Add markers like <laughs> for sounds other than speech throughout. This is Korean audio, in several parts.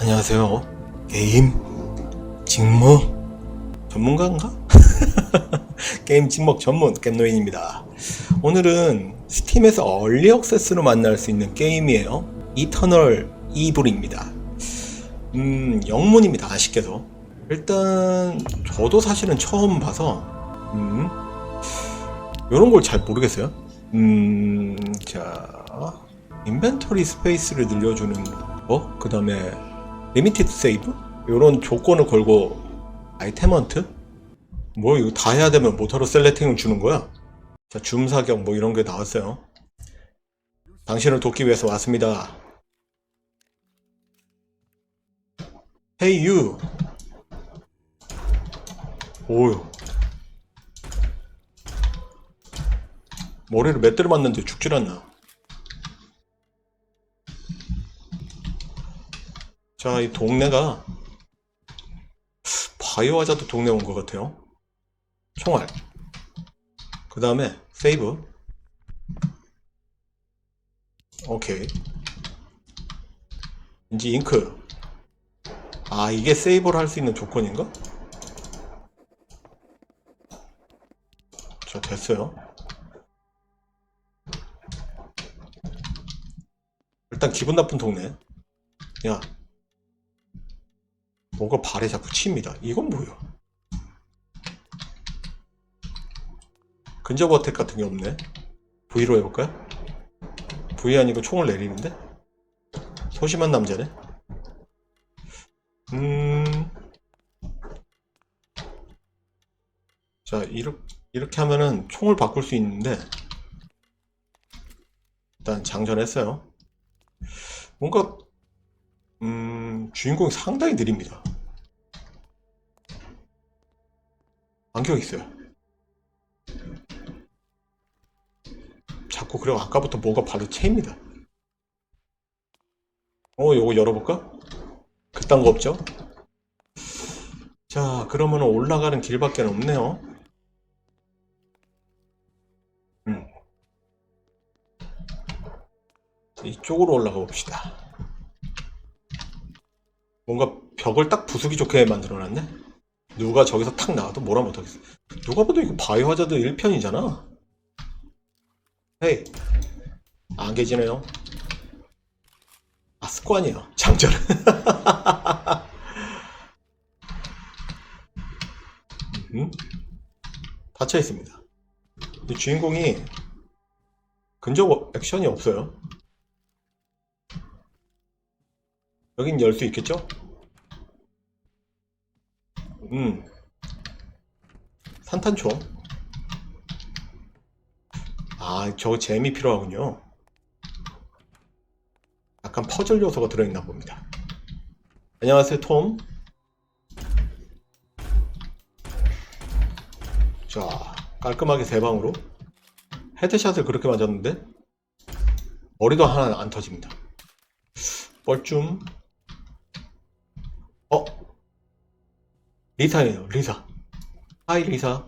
안녕하세요. 게임 직무 전문가인가? <laughs> 게임 직목 전문 겜노인입니다. 오늘은 스팀에서 얼리 액세스로 만날 수 있는 게임이에요. 이터널 이블입니다. 음, 영문입니다. 아쉽게도. 일단 저도 사실은 처음 봐서 음, 이런 걸 잘 모르겠어요. 음, 자, 인벤토리 스페이스를 늘려주는 거, 그 다음에 리미티드 세이브? 이런 조건을 걸고 아이템 헌트? 뭐 이거 다 해야 되면 모터로 셀렉팅을 주는 거야? 자, 줌 사격 뭐 이런 게 나왔어요. 당신을 돕기 위해서 왔습니다. Hey you. 오유. 머리를 몇 대를 맞는데 죽질 않나. 자, 이 동네가 바이오 하자드 동네 온 것 같아요. 총알. 그 다음에 세이브. 오케이. 이제 잉크. 아, 이게 세이브를 할 수 있는 조건인가? 자, 됐어요. 일단 기분 나쁜 동네. 야, 뭐가 발에 자꾸 칩니다. 이건 뭐야? 근접 어택 같은 게 없네. V로 해볼까요? V 아니고 총을 내리는데? 소심한 남자네? 음. 자, 이렇게, 이렇게 하면은 총을 바꿀 수 있는데, 일단 장전했어요. 뭔가, 음, 주인공이 상당히 느립니다. 안경 있어요. 자꾸 그래 아까부터 뭐가 바로 채입니다. 어, 요거 열어볼까? 그딴 거 없죠? 자, 그러면 올라가는 길밖에 없네요. 음. 이쪽으로 올라가 봅시다. 뭔가 벽을 딱 부수기 좋게 만들어 놨네? 누가 저기서 탁 나와도 뭐라 못하겠어. 누가 봐도 이거 바이오 하자드 1편이잖아. 헤이. 안 계시네요. 아, 습관이에요. 장전. <laughs> 음? 닫혀 있습니다. 이 주인공이 근접 액션이 없어요. 여긴 열 수 있겠죠? 음. 산탄총. 아, 저거 재미 필요하군요. 약간 퍼즐 요소가 들어있나 봅니다. 안녕하세요, 톰. 자, 깔끔하게 세 방으로. 헤드샷을 그렇게 맞았는데, 머리도 하나 안 터집니다. 뻘쭘. 어? 리사예요, 리사. 하이, 리사.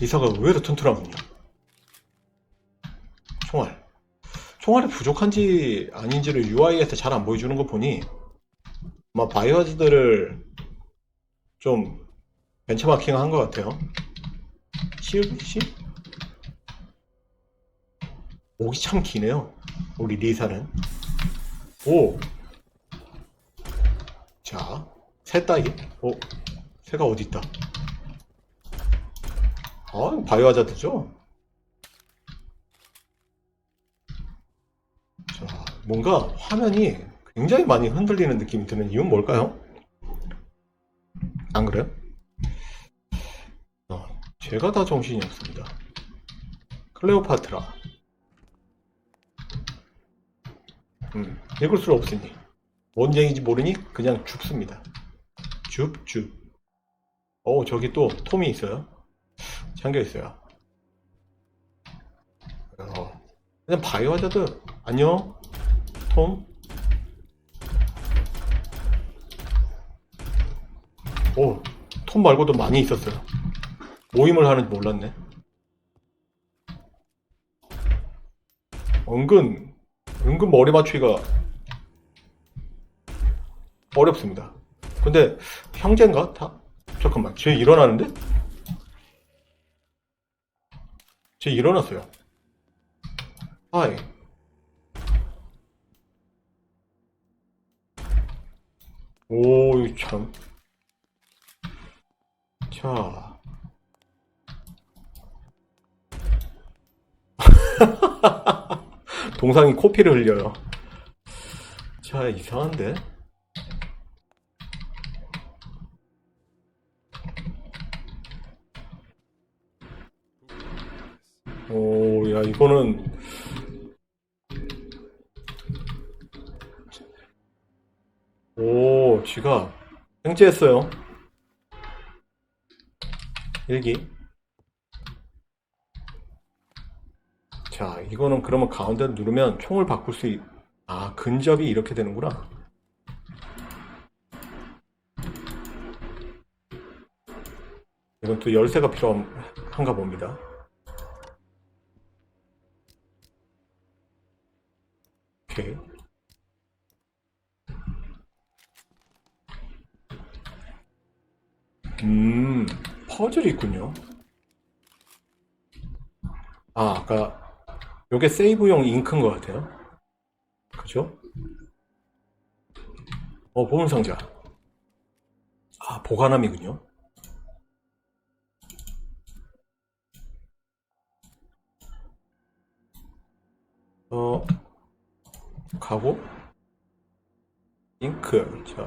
리사가 의외로 튼튼하군요. 총알. 총알이 부족한지 아닌지를 UI에서 잘 안 보여주는 거 보니 아마 바이오하즈들을 좀 벤처마킹 한 것 같아요. 시우씨? 목이 참 기네요. 우리 리사는. 오! 자, 새 따위. 오, 새가 어디 있다. 아, 이거 바이오 하자드죠? 자, 뭔가 화면이 굉장히 많이 흔들리는 느낌이 드는 이유는 뭘까요? 안 그래요? 어, 제가 다 정신이 없습니다. 클레오파트라. 음, 읽을 수 없으니. 뭔 얘기인지 모르니 그냥 죽습니다. 줍 줍. 어, 저기 또 톰이 있어요. 잠겨 있어요. 어, 그냥 바이오 하자드 안녕 톰. 오, 톰 말고도 많이 있었어요. 모임을 하는지 몰랐네. 은근, 은근 머리 맞추기가 어렵습니다. 근데 형제인가? 다? 잠깐만, 쟤 일어나는데? 쟤 일어났어요. 하이. 오, 참. 자. <laughs> 동상이 코피를 흘려요. 자, 이상한데? 오, 야, 이거는. 오, 쥐가 횡재했어요. 일기. 자, 이거는 그러면 가운데 누르면 총을 바꿀 수 있... 아, 근접이 이렇게 되는구나. 이건 또 열쇠가 필요한가 봅니다. 오케이. 음, 퍼즐이 있군요. 아, 아까 요게 세이브용 잉크인 것 같아요. 그죠? 어, 보물상자. 아, 보관함이군요. 어, 가고, 잉크. 자,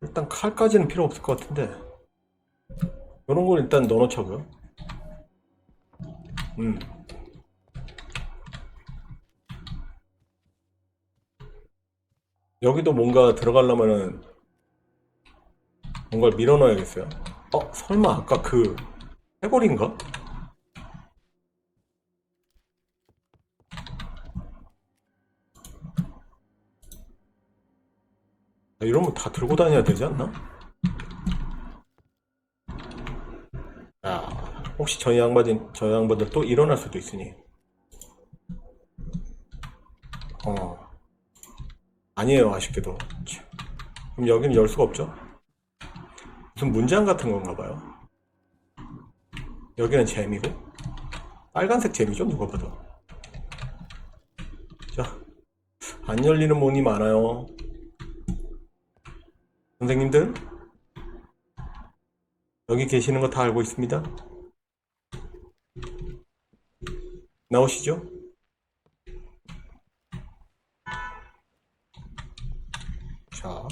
일단 칼까지는 필요 없을 것 같은데, 이런 걸 일단 넣어놓자고요. 음. 여기도 뭔가 들어가려면은 뭔가를 밀어 넣어야겠어요. 어, 설마 아까 그 해골인가? 나 이러면 다 들고 다녀야 되지 않나? 아, 혹시 저 양반들, 저 양반들 또 일어날 수도 있으니. 어, 아니에요, 아쉽게도. 참. 그럼 여기는 열 수가 없죠? 무슨 문장 같은 건가 봐요. 여기는 재미고, 빨간색 재미죠, 누가 봐도. 자, 안 열리는 문이 많아요. 선생님들, 여기 계시는 거 다 알고 있습니다. 나오시죠? 자,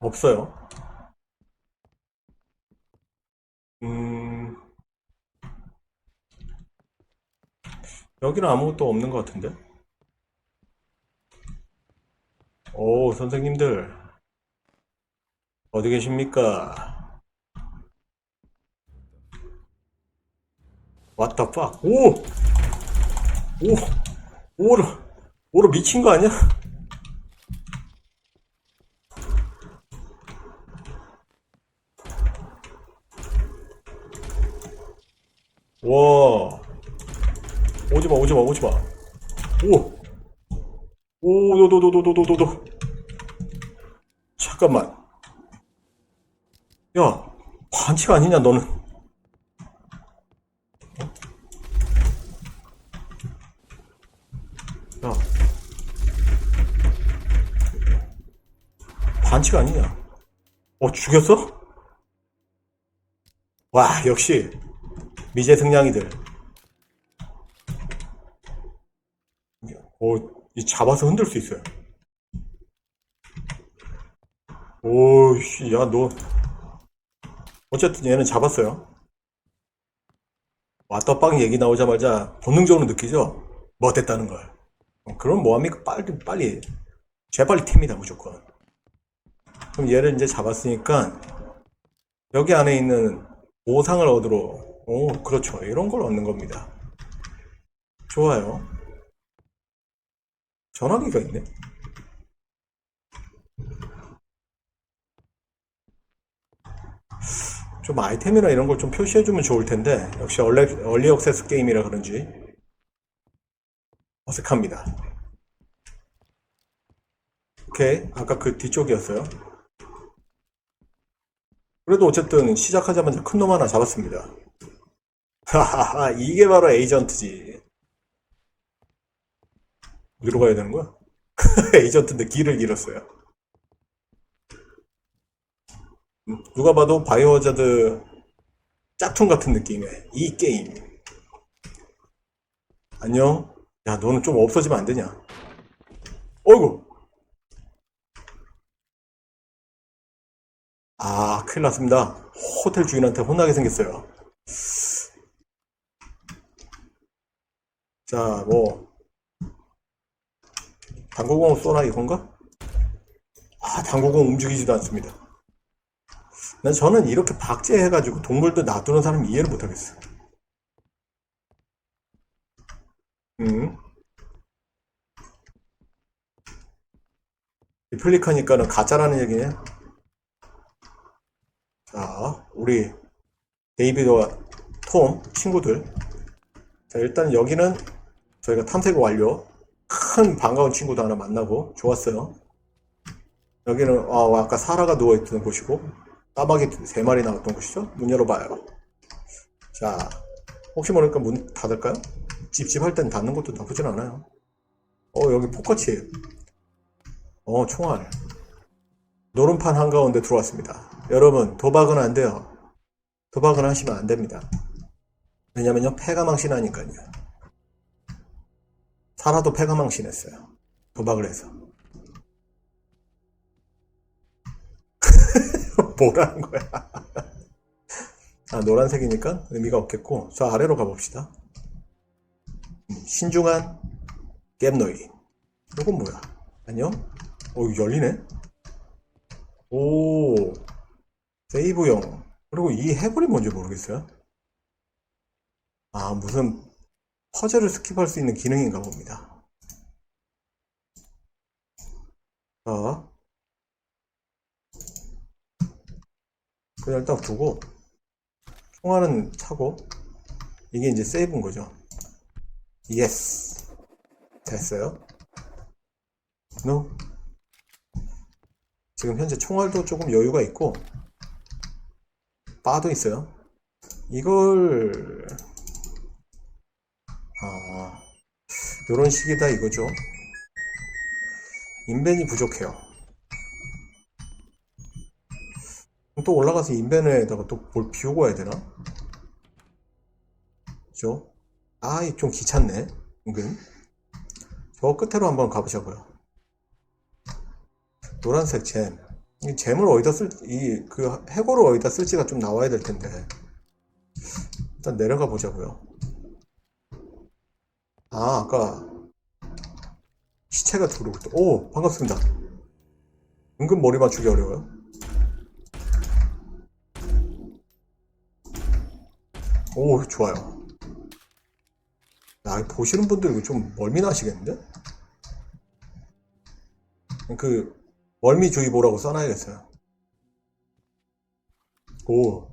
없어요. 음, 여기는 아무것도 없는 것 같은데? 오, 선생님들, 어디 계십니까? What the fuck? 오! 오! 오로, 오로 미친 거 아니야? 와. 오지마, 오지마, 오지마. 오! 오, 노노노노노노노. 잠깐만. 야, 반칙 아니냐, 너는? 죽였어? 와, 역시, 미제 승냥이들. 오, 이 잡아서 흔들 수 있어요. 오, 씨, 야, 너. 어쨌든 얘는 잡았어요. 왓더빵 얘기 나오자마자 본능적으로 느끼죠? 못했다는 걸. 어, 그럼 뭐합니까? 빨리, 빨리. 재빨리 튑니다, 무조건. 그럼 얘를 이제 잡았으니까, 여기 안에 있는 보상을 얻으러, 오, 그렇죠. 이런 걸 얻는 겁니다. 좋아요. 전화기가 있네. 좀 아이템이나 이런 걸 좀 표시해주면 좋을 텐데 역시 얼리, 얼리 액세스 게임이라 그런지 어색합니다. 오케이 아까 그 뒤쪽이었어요. 그래도 어쨌든 시작하자마자 큰 놈 하나 잡았습니다. 하하하 이게 바로 에이전트지. 어디로 가야 되는 거야? <laughs> 에이전트인데 길을 잃었어요. 음, 누가 봐도 바이오하자드 짝퉁 같은 느낌의 이 게임. 안녕? 야, 너는 좀 없어지면 안 되냐? 어이구! 아, 큰일 났습니다. 호텔 주인한테 혼나게 생겼어요. 자, 뭐, 당구공 쏘나 이건가? 아, 당구공 움직이지도 않습니다. 난 저는 이렇게 박제해가지고 동물들 놔두는 사람 이해를 못하겠어. 음. 리플리카니까는 가짜라는 얘기네. 자, 우리 데이비드와 톰 친구들. 자, 일단 여기는 저희가 탐색 완료. 큰 반가운 친구도 하나 만나고 좋았어요. 여기는 아, 아까 사라가 누워있던 곳이고 까마귀 세 마리 나왔던 곳이죠. 문 열어봐요. 자, 혹시 모르니까 문 닫을까요? 찝찝할 땐 닫는 것도 나쁘진 않아요. 어, 여기 포커칩. 어, 총알. 노름판 한가운데 들어왔습니다. 여러분, 도박은 안 돼요. 도박은 하시면 안 됩니다. 왜냐면요, 패가 망신하니까요. 사라도 패가 망신했어요. 도박을 해서. <laughs> 뭐라는 거야? <laughs> 아, 노란색이니까 의미가 없겠고, 저 아래로 가봅시다. 음, 신중한 갭노이. 이건 뭐야? 안녕? 어, 열리네? 오, 세이브용. 그리고 이 해골이 뭔지 모르겠어요. 아, 무슨 퍼즐을 스킵할 수 있는 기능인가 봅니다. 자, 그냥 일단 두고, 총알은 차고, 이게 이제 세이브인 거죠. 예스. 됐어요. 노. 지금 현재 총알도 조금 여유가 있고, 바도 있어요. 이걸, 아, 요런 식이다 이거죠. 인벤이 부족해요. 또 올라가서 인벤에다가 또 뭘 비우고 와야 되나? 그죠? 아, 이좀 귀찮네. 은근. 저 끝으로 한번 가보자고요. 노란색 잼. 이 잼을 어디다 쓸, 이, 그, 해골을 어디다 쓸지가 좀 나와야 될 텐데. 일단 내려가 보자고요. 아, 아까 시체가 들어오고 있다. 오, 반갑습니다. 은근 머리 맞추기 어려워요. 오, 좋아요. 야, 이거 보시는 분들 이거 좀 멀미 나시겠는데? 그, 멀미주의보라고 써놔야겠어요. 오.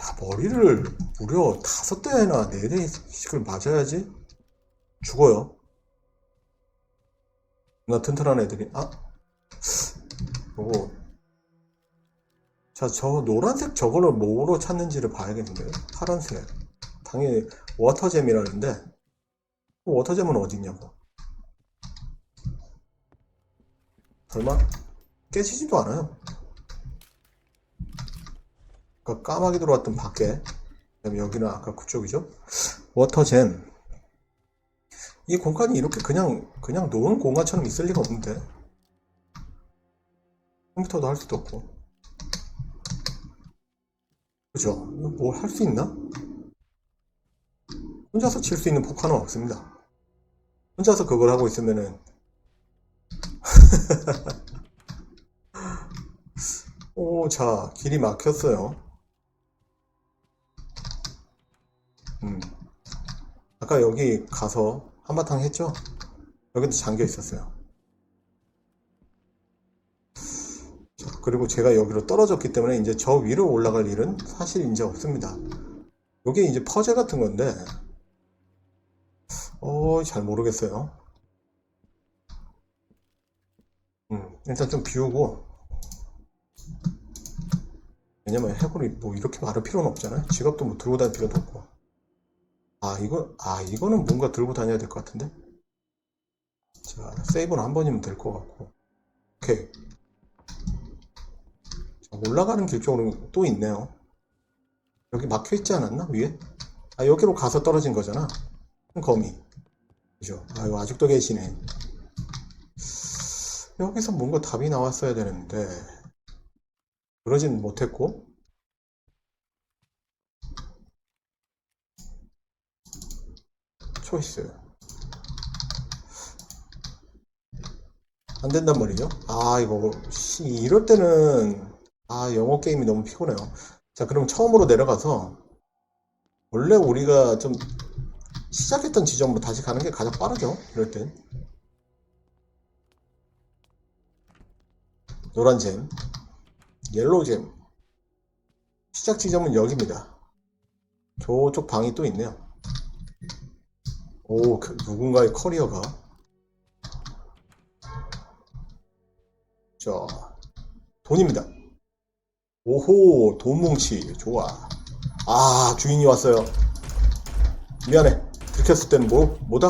야, 머리를 무려 다섯 대나 네 대씩을 맞아야지 죽어요. 나 튼튼한 애들이, 아? 오. 자, 저 노란색 저거를 뭐로 찾는지를 봐야겠는데요. 파란색. 당연히 워터잼이라는데, 워터잼은 어디 있냐고. 설마 깨지지도 않아요. 아까 까마귀 들어왔던 밖에. 여기는 아까 그쪽이죠. 워터잼. 이 공간이 이렇게 그냥 그냥 노는 공간처럼 있을 리가 없는데. 컴퓨터도 할 수도 없고. 그죠? 뭘 할 수 있나? 혼자서 칠 수 있는 포카는 없습니다. 혼자서 그걸 하고 있으면은 <laughs> 오, 자, 길이 막혔어요. 음. 아까 여기 가서 한바탕 했죠? 여기도 잠겨 있었어요. 그리고 제가 여기로 떨어졌기 때문에 이제 저 위로 올라갈 일은 사실 이제 없습니다. 이게 이제 퍼즐 같은 건데, 어, 잘 모르겠어요. 음, 일단 좀 비우고, 왜냐면 해골이 뭐 이렇게 많을 필요는 없잖아요. 지갑도 뭐 들고 다닐 필요도 없고. 아, 이거, 아, 이거는 뭔가 들고 다녀야 될 것 같은데? 자, 세이브는 한 번이면 될 것 같고. 오케이. 자, 올라가는 길 쪽으로 또 있네요. 여기 막혀 있지 않았나? 위에? 아, 여기로 가서 떨어진 거잖아. 거미. 그죠? 아유, 아직도 계시네. 여기서 뭔가 답이 나왔어야 되는데, 그러진 못했고, 초이스. 안 된단 말이죠. 아, 이거, 씨, 이럴 때는, 아, 영어 게임이 너무 피곤해요. 자, 그럼 처음으로 내려가서, 원래 우리가 좀 시작했던 지점으로 다시 가는 게 가장 빠르죠. 이럴 땐. 노란 잼, 옐로우 잼. 시작 지점은 여기입니다. 저쪽 방이 또 있네요. 오, 그 누군가의 커리어가. 자, 돈입니다. 오호, 돈 뭉치. 좋아. 아, 주인이 왔어요. 미안해. 들켰을 때는 뭐, 뭐다?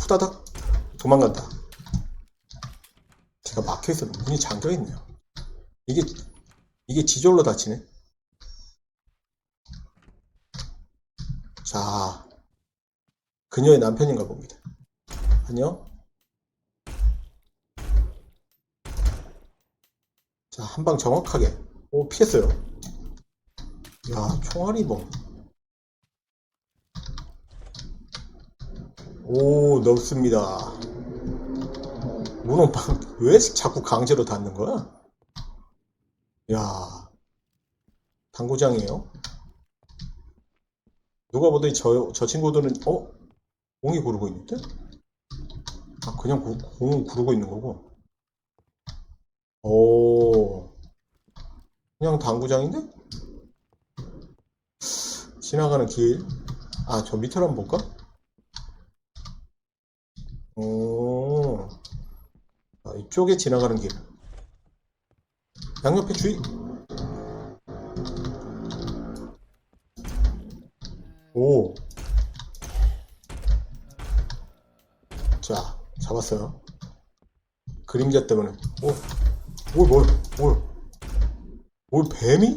후다닥? 도망간다. 제가 막혀있어도 문이 잠겨있네요. 이게, 이게 지절로 닫히네. 자, 그녀의 남편인가 봅니다. 안녕? 자, 한 방 정확하게. 오, 피했어요. 야, 총알이 뭐. 오, 넓습니다. 방, 왜 자꾸 강제로 닫는 거야? 야, 당구장이에요? 누가 보더니 저, 저 친구들은, 어? 공이 구르고 있는데? 아, 그냥 구, 공을 구르고 있는 거고. 오, 그냥 당구장인데? 지나가는 길. 아, 저 밑으로 한번 볼까? 오, 아, 이쪽에 지나가는 길. 양옆에 주의. 오. 자, 잡았어요. 그림자 때문에. 오, 뭘, 뭘, 뭘. 뭘, 뱀이?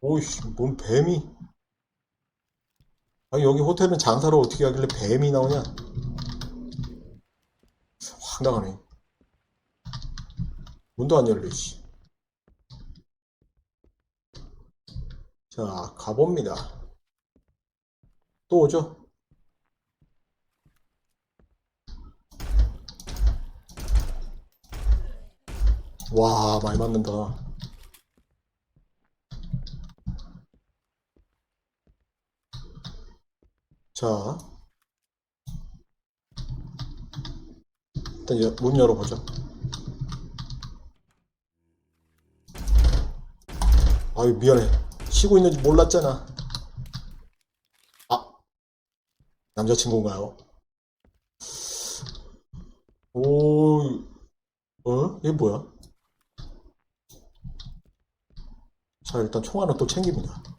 오이씨, 뭔 뱀이? 아, 여기 호텔은 장사를 어떻게 하길래 뱀이 나오냐? 황당하네. 문도 안 열려, 씨. 자, 가봅니다. 또 오죠? 와, 많이 맞는다. 자, 일단 여- 문 열어보죠. 아유, 미안해. 쉬고 있는지 몰랐잖아. 아, 남자친구인가요? 오, 어? 이게 뭐야? 자, 일단 총알은 또 챙깁니다.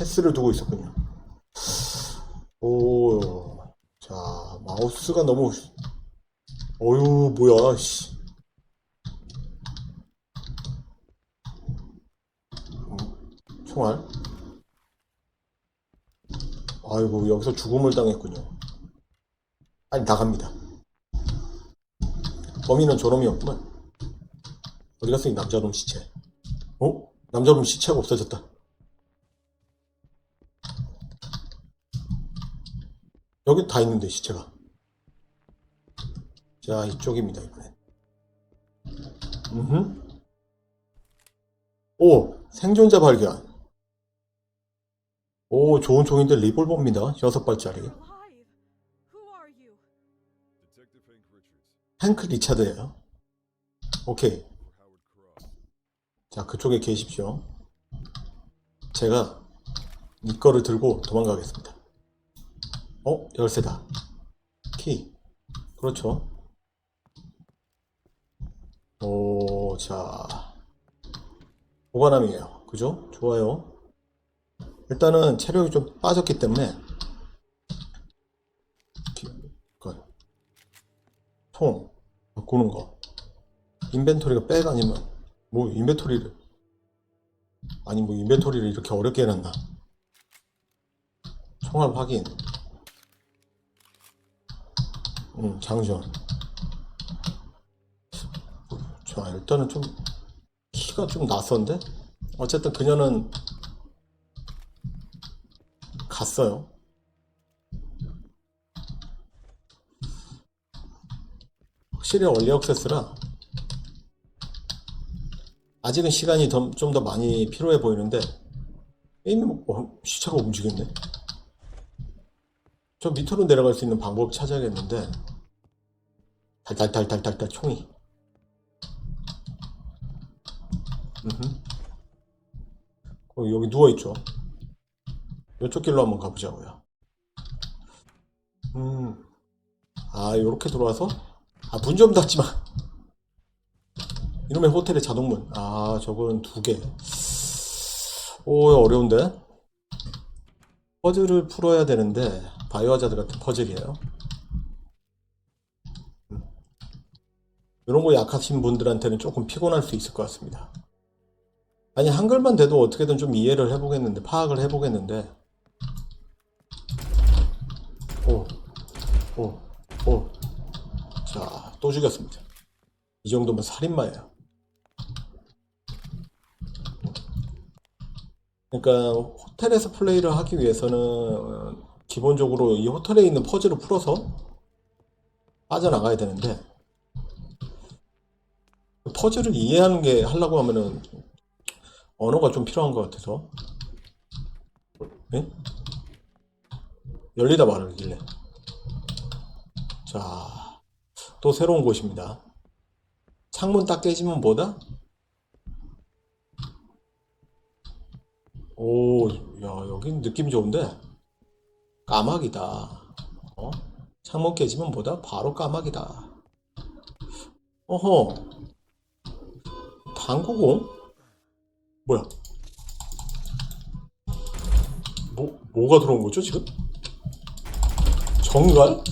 체스를 두고 있었군요. 오, 자, 마우스가 너무, 어유, 뭐야, 씨. 음, 총알. 아이고, 여기서 죽음을 당했군요. 아니, 나갑니다. 범인은 저놈이었구만. 어디 갔어, 이 남자놈 시체. 어? 남자놈 시체가 없어졌다. 여기 다 있는데, 시체가. 자, 이쪽입니다, 이번엔. 음흠. 오, 생존자 발견. 오, 좋은 총인데 리볼버입니다. 여섯 발짜리. alive. Who are you? Detective Hank Richards 행크 리차드예요. 오케이. 자, 그쪽에 계십시오. 제가 이 거를 들고 도망가겠습니다. 어? 열쇠다. 키. 그렇죠. 오, 자. 보관함이에요. 그죠? 좋아요. 일단은 체력이 좀 빠졌기 때문에 총 바꾸는 거. 인벤토리가 백 아니면 뭐 인벤토리를 아니 뭐 인벤토리를 이렇게 어렵게 해놨나 총알 확인 음 장전 자 일단은 좀 키가 좀 낯선데? 어쨌든 그녀는 갔어요. 확실히 얼리 액세스라 아직은 시간이 좀더 많이 필요해 보이는데 게임이 뭐- 어, 시차가 움직였네. 저 밑으로 내려갈 수 있는 방법 찾아야겠는데 달달달달달달 총이. 어, 여기 누워 있죠. 이쪽 길로 한번 가보자고요. 음, 아 요렇게 들어와서 아 문 좀 닫지 마. 이놈의 호텔의 자동문. 아, 저건 두 개. 오, 어려운데? 퍼즐을 풀어야 되는데, 바이오하자드 같은 퍼즐이에요. 음. 이런 거 약하신 분들한테는 조금 피곤할 수 있을 것 같습니다. 아니, 한글만 돼도 어떻게든 좀 이해를 해보겠는데, 파악을 해보겠는데, 오, 오, 오. 자, 또 죽였습니다. 이 정도면 살인마예요. 그러니까 호텔에서 플레이를 하기 위해서는 어, 기본적으로 이 호텔에 있는 퍼즐을 풀어서 빠져나가야 되는데 그 퍼즐을 이해하는 게 하려고 하면은 언어가 좀 필요한 것 같아서 예? 열리다 말하길래 자, 또 새로운 곳입니다. 창문 딱 깨지면 뭐다? 오, 야, 여긴 느낌 좋은데? 까마귀다. 어? 창문 깨지면 뭐다? 바로 까마귀다. 어허. 당구공? 뭐야? 뭐, 뭐가 들어온 거죠, 지금? 정갈?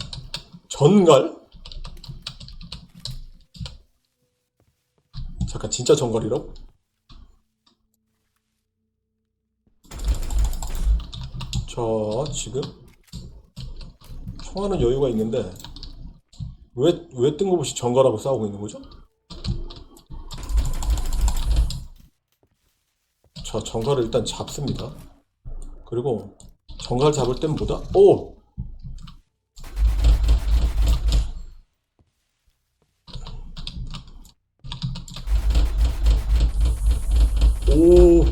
전갈? 잠깐, 진짜 정갈이라고? 자, 지금 총하는 여유가 있는데 왜, 왜 뜬금없이 정갈하고 싸우고 있는 거죠? 자, 정갈을 일단 잡습니다. 그리고 정갈 잡을 땐 뭐다? 오! 오!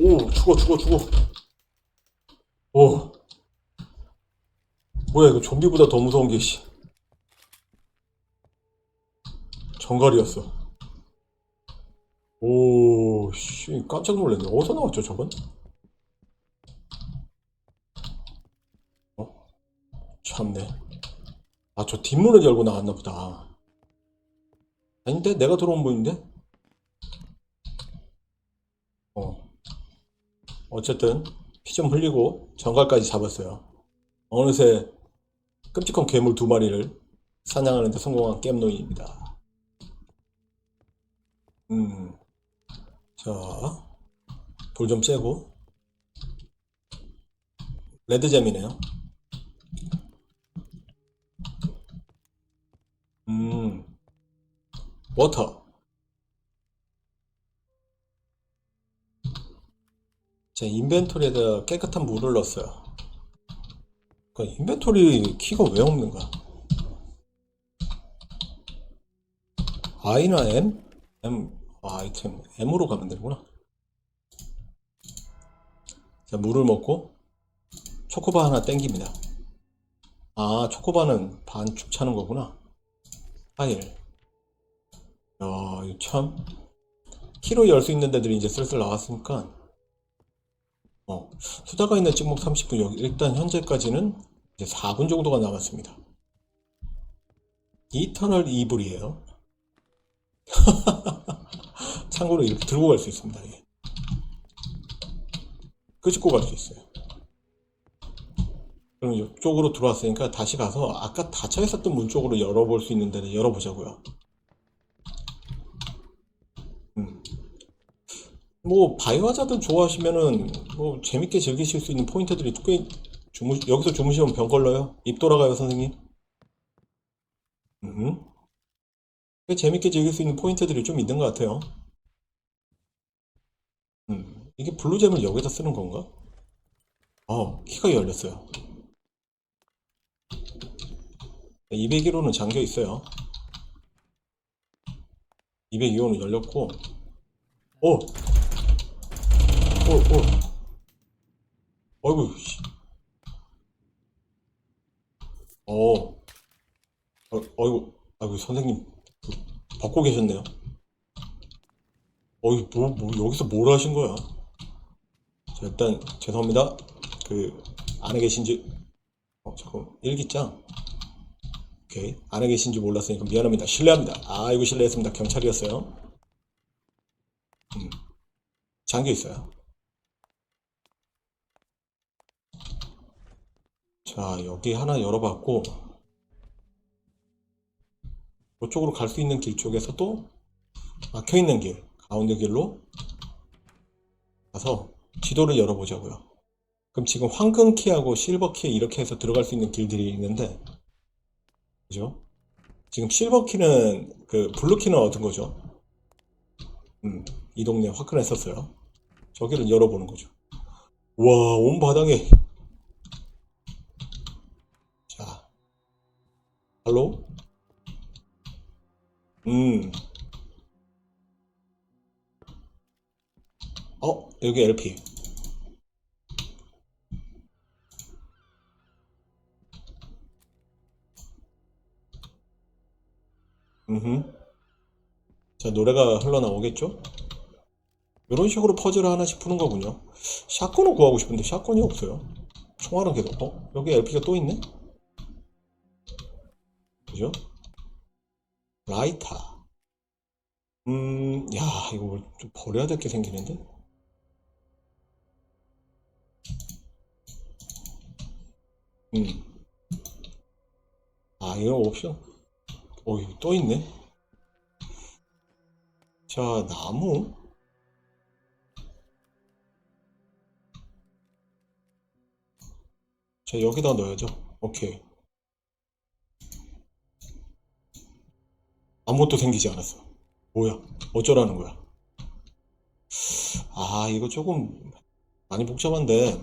오, 죽어, 죽어, 죽어. 오. 뭐야, 이거 좀비보다 더 무서운 게, 씨. 정갈이었어. 오, 씨, 깜짝 놀랐네. 어디서 나왔죠, 저건? 어? 참네. 아, 저 뒷문을 열고 나왔나 보다. 아닌데? 내가 들어온 분인데? 어. 어쨌든, 피 좀 흘리고 정갈까지 잡았어요. 어느새 끔찍한 괴물 두 마리를 사냥하는 데 성공한 겜노인입니다. 음, 자, 돌좀 째고 레드잼이네요. 음, 워터. 제 인벤토리에다 깨끗한 물을 넣었어요. 그 인벤토리 키가 왜 없는가? I나 M? M, 아, 아이템. M으로 가면 되구나. 자, 물을 먹고 초코바 하나 땡깁니다. 아, 초코바는 반축 차는 거구나. 파일. 야, 이거 참. 키로 열 수 있는 데들이 이제 슬슬 나왔으니까. 어, 수다가 있는 찍목 30분 여기 일단 현재까지는 이제 4분 정도가 남았습니다. 이터널 이블이에요. 참고로 <laughs> 이렇게 들고 갈 수 있습니다. 예. 끄집고 갈 수 있어요. 그럼 이쪽으로 들어왔으니까 다시 가서 아까 닫혀 있었던 문 쪽으로 열어볼 수 있는 데는 열어보자고요. 음. 뭐 바이오하자드 좋아하시면은 뭐 재밌게 즐기실 수 있는 포인트들이 꽤 주무 여기서 주무시면 병 걸려요. 입 돌아가요, 선생님. 음. 꽤 재밌게 즐길 수 있는 포인트들이 좀 있는 것 같아요. 음. 이게 블루잼을 여기다 쓰는 건가? 어, 키가 열렸어요. 201호는 잠겨 있어요. 202호는 열렸고, 오! 오, 오. 어이구, 씨. 어, 어, 어이구, 아이고, 선생님, 그, 벗고 계셨네요. 어이, 뭐, 뭐, 여기서 뭘 하신 거야? 자, 일단, 죄송합니다. 그, 안에 계신지, 어, 잠깐, 일기장. 오케이. 안에 계신지 몰랐으니까 미안합니다. 실례합니다. 아이고, 실례했습니다. 경찰이었어요. 음, 잠겨 있어요. 자, 여기 하나 열어봤고, 이쪽으로 갈 수 있는 길 쪽에서 또 막혀 있는 길, 가운데 길로 가서 지도를 열어보자고요. 그럼 지금 황금 키하고 실버 키 이렇게 해서 들어갈 수 있는 길들이 있는데, 그죠? 지금 실버 키는 그 블루 키는 얻은 거죠. 음, 이 동네 화끈했었어요. 저기를 열어보는 거죠. 와, 온 바닥에. 자, 할로? 음, 어, 여기 LP. 음, 자, 노래가 흘러나오겠죠? 이런 식으로 퍼즐을 하나씩 푸는 거군요. 샷건을 구하고 싶은데 샷건이 없어요. 총알은 계속, 어? 여기 LP가 또 있네? 그죠? 라이터. 음, 야, 이거 뭘좀 버려야 될 게 생기는데? 음. 아, 이거 옵션. 어, 이거 또 있네. 자, 나무. 자, 여기다 넣어야죠. 오케이. 아무것도 생기지 않았어. 뭐야? 어쩌라는 거야? 아, 이거 조금 많이 복잡한데.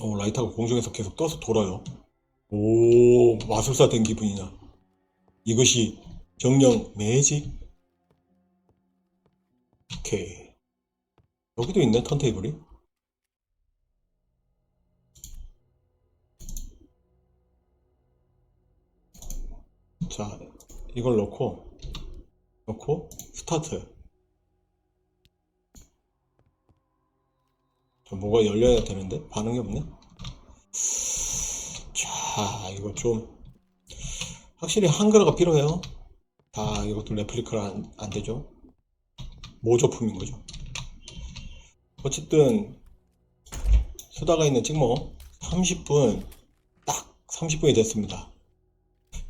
어, 라이터가 공중에서 계속 떠서 돌아요. 오, 마술사 된 기분이냐. 이것이 정령 매직? 오케이. 여기도 있네, 턴테이블이. 자, 이걸 넣고, 넣고, 스타트. 저 뭐가 열려야 되는데? 반응이 없네? 자, 이거 좀, 확실히 한글화가 필요해요. 다 이것도 레플리카가 안, 안 되죠. 모조품인 거죠. 어쨌든, 수다가 있는 찍모 30분, 딱 30분이 됐습니다.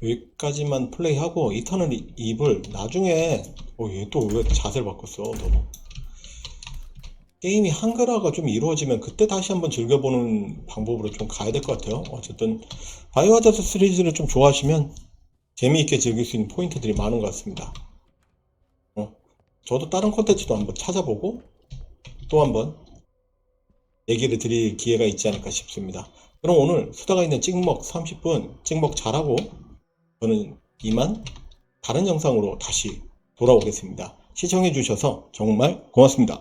여기까지만 플레이하고 이터널 입을 나중에 어, 얘 또 왜 자세를 바꿨어 너무 게임이 한글화가 좀 이루어지면 그때 다시 한번 즐겨보는 방법으로 좀 가야 될 것 같아요. 어쨌든 바이오하자드 시리즈를 좀 좋아하시면 재미있게 즐길 수 있는 포인트들이 많은 것 같습니다. 어, 저도 다른 콘텐츠도 한번 찾아보고 또 한번 얘기를 드릴 기회가 있지 않을까 싶습니다. 그럼 오늘 수다가 있는 찍먹 30분 찍먹 잘하고 저는 이만 다른 영상으로 다시 돌아오겠습니다. 시청해주셔서 정말 고맙습니다.